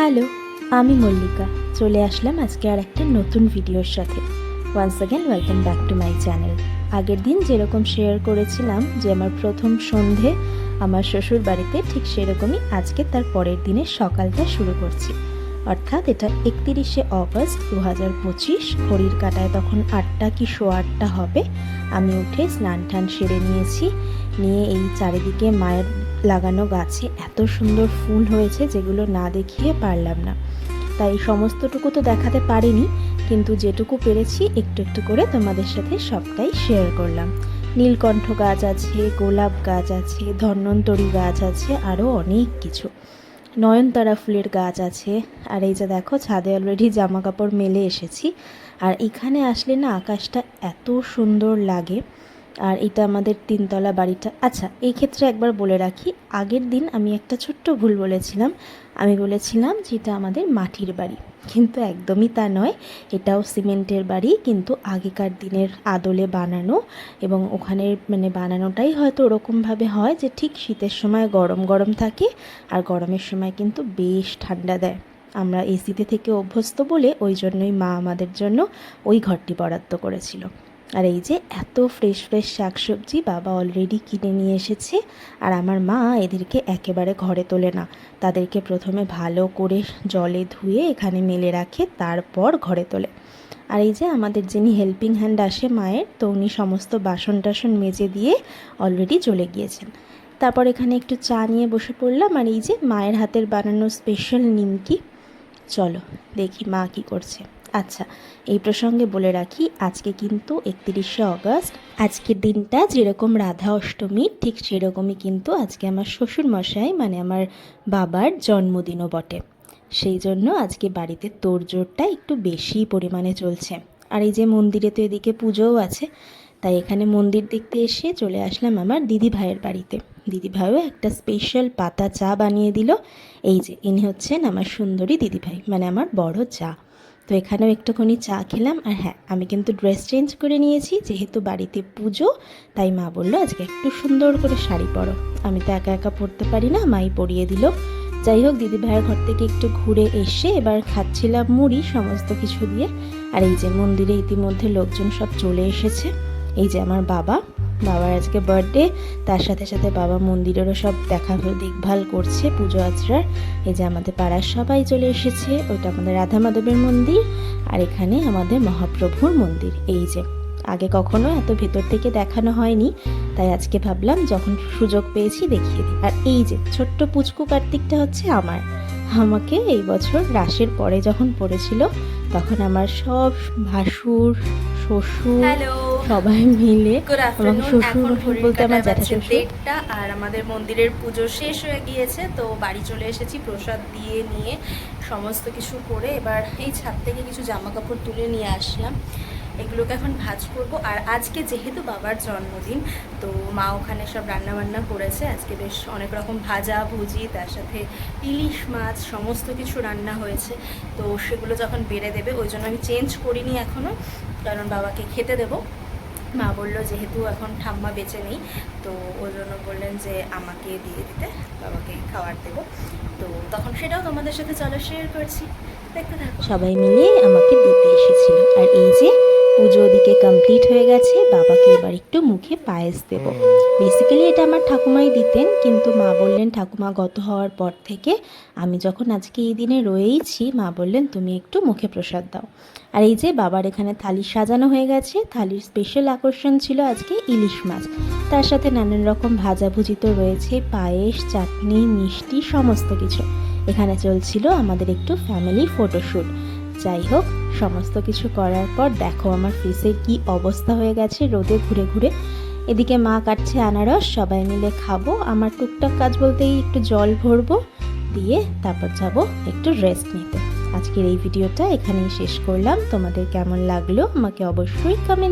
Hello, আমি মল্লিকা। চলে আসলাম আজকে আর একটা নতুন ভিডিওর সাথে। Once again welcome back to my channel আগের দিন যেরকম শেয়ার করেছিলাম যে আমার প্রথম সন্ধে আমার শ্বশুর বাড়িতে ঠিক সেরকমই আজকে তার পরের দিনের সকালটা শুরু করছি। অর্থাৎ এটা একতিরিশে অগস্ট দু হাজার পঁচিশ, ঘড়ির কাটায় তখন আটটা কি শো আটটা হবে, আমি উঠে স্নান টান সেরে নিয়েছি। নিয়ে এই চারিদিকে মায়ের লাগানো গাছে এত সুন্দর ফুল হয়েছে যেগুলো না দেখিয়ে পারলাম না। তাই সমস্তটুকু তো দেখাতে পারিনি, কিন্তু যেটুকু পেরেছি একটু একটু করে তোমাদের সাথে সবটাই শেয়ার করলাম। নীলকণ্ঠ গাছ আছে, গোলাপ গাছ আছে, ধন্বন্তরী গাছ আছে আরও অনেক কিছু। নয়নতারা ফুলের গাছ আছে, আর এই যে দেখো, ছাদে অলরেডি জামা কাপড় মেলে এসেছি। আর এখানে আসলে না আকাশটা এত সুন্দর লাগে। আর এটা আমাদের তিনতলা বাড়িটা। আচ্ছা এই ক্ষেত্রে একবার বলে রাখি, আগের দিন আমি একটা ছোট্ট ভুল বলেছিলাম। আমি বলেছিলাম যে এটা আমাদের মাটির বাড়ি। কিন্তু একদমই তা নয়, এটাও সিমেন্টের বাড়ি, কিন্তু আগেকার দিনের আদলে বানানো এবং ওখানে মানে বানানোটাই হয়তো ওরকমভাবে হয় যে ঠিক শীতের সময় গরম গরম থাকে আর গরমের সময় কিন্তু বেশ ঠান্ডা দেয়। আমরা এসিতে থেকে অভ্যস্ত বলে ওই জন্যই মা আমাদের জন্য ওই ঘরটি বরাদ্দ করেছিল। আর এই যে এত ফ্রেশ ফ্রেশ শাকসবজি বাবা অলরেডি কিনে নিয়ে এসেছে। আর আমার মা এদেরকে একেবারে ঘরে তোলে না। তাদেরকে প্রথমে ভালো করে জলে ধুয়ে এখানে মেলে রাখে, তারপর ঘরে তোলে। আর এই যে আমাদের যিনি হেল্পিং হ্যান্ড আসে মায়ের, তো উনি সমস্ত বাসন টাসন মেজে দিয়ে অলরেডি চলে গিয়েছেন। তারপর এখানে একটু চা নিয়ে বসে পড়লাম, আর এই যে মায়ের হাতের বানানো স্পেশাল নিমকি। চলো দেখি মা কি করছে। আচ্ছা এই প্রসঙ্গে বলে রাখি, আজকে কিন্তু একত্রিশে অগস্ট আজকের দিনটা যেরকম রাধা অষ্টমী, ঠিক সেরকমই কিন্তু আজকে আমার শ্বশুর মশাই মানে আমার বাবার জন্মদিনও বটে। সেই জন্য আজকে বাড়িতে তোড়জোড়টা একটু বেশি পরিমাণে চলছে। আর এই যে মন্দিরে তো এদিকে পুজোও আছে, তাই এখানে মন্দির দেখতে এসে চলে আসলাম আমার দিদি ভাইয়ের বাড়িতে। দিদি ভাইও একটা স্পেশাল পাতা চা বানিয়ে দিল। এই যে, ইনি হচ্ছেন আমার সুন্দরী দিদি ভাই মানে আমার বড় চা। তো এখানেও একটুখানি চা খেলাম। আর হ্যাঁ আমি কিন্তু ড্রেস চেঞ্জ করে নিয়েছি, যেহেতু বাড়িতে পুজো, তাই মা বলল, আজকে একটু সুন্দর করে শাড়ি পরো। আমি তো একা একা পরতে পারি না, মাই পরিয়ে দিল। যাই হোক, দিদি ভাইয়ের ঘর থেকে একটু ঘুরে এসে এবার খাচ্ছিলাম মুড়ি, সমস্ত কিছু দিয়ে। আর এই যে মন্দিরে ইতিমধ্যে লোকজন সব চলে এসেছে। এই যে আমার বাবা। বাবার আজকে বার্থডে তার সাথে সাথে বাবা মন্দিরেরও সব দেখা দেখভাল করছে, পুজো আচরার এই যে আমাদের পাড়ার সবাই চলে এসেছে, ওইটা আমাদের রাধা মাধবের মন্দির আর এখানে আমাদের মহাপ্রভুর মন্দির। এই যে, আগে কখনো এত ভেতর থেকে দেখানো হয়নি, তাই আজকে ভাবলাম যখন সুযোগ পেয়েছি দেখিয়ে দিই। আর এই যে, ছোট্ট পুচকু কার্তিকটা হচ্ছে আমার। আমাকে এই বছর রাসের পরে যখন পড়েছিল, তখন আমার সব ভাসুর, শ্বশুর সবাই মিলে শ্বশুর বলতে আমার কাঁটায় জ্যাঠা শ্বশুর আর আমাদের মন্দিরের পুজো শেষ হয়ে গিয়েছে তো বাড়ি চলে এসেছি প্রসাদ দিয়ে নিয়ে সমস্ত কিছু করে এবার এই ছাদ থেকে কিছু জামা কাপড় তুলে নিয়ে আসলাম। এগুলোকে এখন ভাজ করব। আর আজকে যেহেতু বাবার জন্মদিন তো মা ওখানে সব রান্না বান্না করেছে। আজকে বেশ অনেক রকম ভাজা ভুজি তার সাথে ইলিশ মাছ সমস্ত কিছু রান্না হয়েছে। তো সেগুলো যখন বেড়ে দেবে ওই জন্য আমি চেঞ্জ করিনি এখনও কারণ বাবাকে খেতে দেবো। মা বলল যেহেতু এখন ঠাম্মা বেঁচে নেই, তো ওই জন্য বললেন যে আমাকে দিয়ে দিতে, বাবাকে খাবার দেবো। তো তখন সেটাও তোমাদের সাথে চলো শেয়ার করছি। দেখতে থাকো। সবাই মিলে আমাকে দিতে এসেছিল। আর এই যে পুজো ওদিকে কমপ্লিট হয়ে গেছে, বাবাকে এবার একটু মুখে পায়েস দেব। বেসিক্যালি এটা আমার ঠাকুমাই দিতেন, কিন্তু মা বললেন, ঠাকুমা, গত হওয়ার পর থেকে আমি যখন আজকে এই দিনে রয়েইছি, মা বললেন, তুমি একটু মুখে প্রসাদ দাও। আর এই যে বাবার এখানে থালি সাজানো হয়ে গেছে, থালির স্পেশাল আকর্ষণ ছিল আজকে ইলিশ মাছ। তার সাথে নানান রকম ভাজাভুজি তো রয়েছে, পায়েস, চাটনি, মিষ্টি, সমস্ত কিছু। এখানে চলছিল আমাদের একটু ফ্যামিলি ফটোশ্যুট যাই হোক সমস্ত কিছু করার পর দেখো আমার ফেসের কি অবস্থা হয়ে গেছে, রোদে ঘুরে ঘুরে। এদিকে মা কাটছে আনারস, সবাই মিলে খাব। আমার টুকটাক কাজ বলতেই একটু জল ভরবো, দিয়ে তারপর যাব একটু রেস্ট নিতে। আজকের এই ভিডিওটা এখানেই শেষ করলাম। তোমাদের কেমন লাগল আমাকে অবশ্যই কমেন্ট